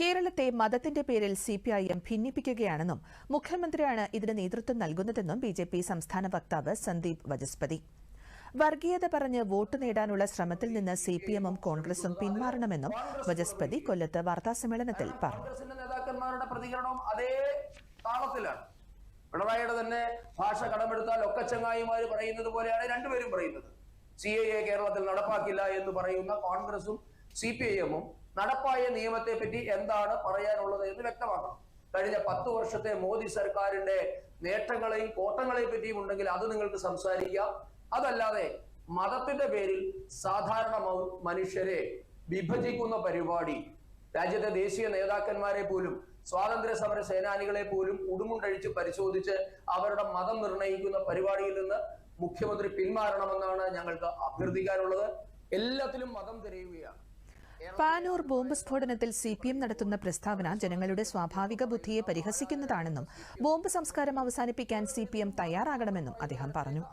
കേരളത്തെ മതത്തിന്റെ പേരിൽ സി പി ഐ എം ഭിന്നിപ്പിക്കുകയാണെന്നും മുഖ്യമന്ത്രിയാണ് ഇതിന് നേതൃത്വം നൽകുന്നതെന്നും ബി ജെ പി സംസ്ഥാന വക്താവ് സന്ദീപ് വജസ്പതി. വർഗീയത പറഞ്ഞ് വോട്ട് നേടാനുള്ള ശ്രമത്തിൽ നിന്ന് സി പി എമ്മും കോൺഗ്രസും പിന്മാറണമെന്നും വജസ്പതി കൊല്ലത്ത് വാർത്താസമ്മേളനത്തിൽ പറഞ്ഞു. നേതാക്കന്മാരുടെ പിണറായിയുടെ തന്നെ ഭാഷ കടമെടുത്താൽ ഒക്കെ പറയുന്നത് പോലെയാണ് രണ്ടുപേരും പറയുന്നത്. സി എ കേരളത്തിൽ നടപ്പാക്കില്ല എന്ന് പറയുന്ന കോൺഗ്രസും സി പി ഐ എമ്മും നടപ്പായ നിയമത്തെ പറ്റി എന്താണ് പറയാനുള്ളത് എന്ന് വ്യക്തമാക്കണം. കഴിഞ്ഞ പത്ത് വർഷത്തെ മോദി സർക്കാരിന്റെ നേട്ടങ്ങളെയും കോട്ടങ്ങളെയും പറ്റിയും ഉണ്ടെങ്കിൽ അത് നിങ്ങൾക്ക് സംസാരിക്കാം. അതല്ലാതെ മതത്തിന്റെ പേരിൽ സാധാരണ മനുഷ്യരെ വിഭജിക്കുന്ന പരിപാടി രാജ്യത്തെ ദേശീയ നേതാക്കന്മാരെ പോലും സ്വാതന്ത്ര്യ സമര സേനാനികളെ പോലും ഉടുമുണ്ടഴിച്ച് പരിശോധിച്ച് അവരുടെ മതം നിർണയിക്കുന്ന പരിപാടിയിൽ നിന്ന് മുഖ്യമന്ത്രി പിന്മാറണമെന്നാണ് ഞങ്ങൾക്ക് അഭ്യർത്ഥിക്കാനുള്ളത്. എല്ലാത്തിലും മതം തിരയുകയാണ്. പാനൂർ ബോംബ് സ്ഫോടനത്തിൽ സി പി എം നടത്തുന്ന പ്രസ്താവന ജനങ്ങളുടെ സ്വാഭാവിക ബുദ്ധിയെ പരിഹസിക്കുന്നതാണെന്നും ബോംബ് സംസ്കാരം അവസാനിപ്പിക്കാൻ സി പി എം തയ്യാറാകണമെന്നും അദ്ദേഹം പറഞ്ഞു.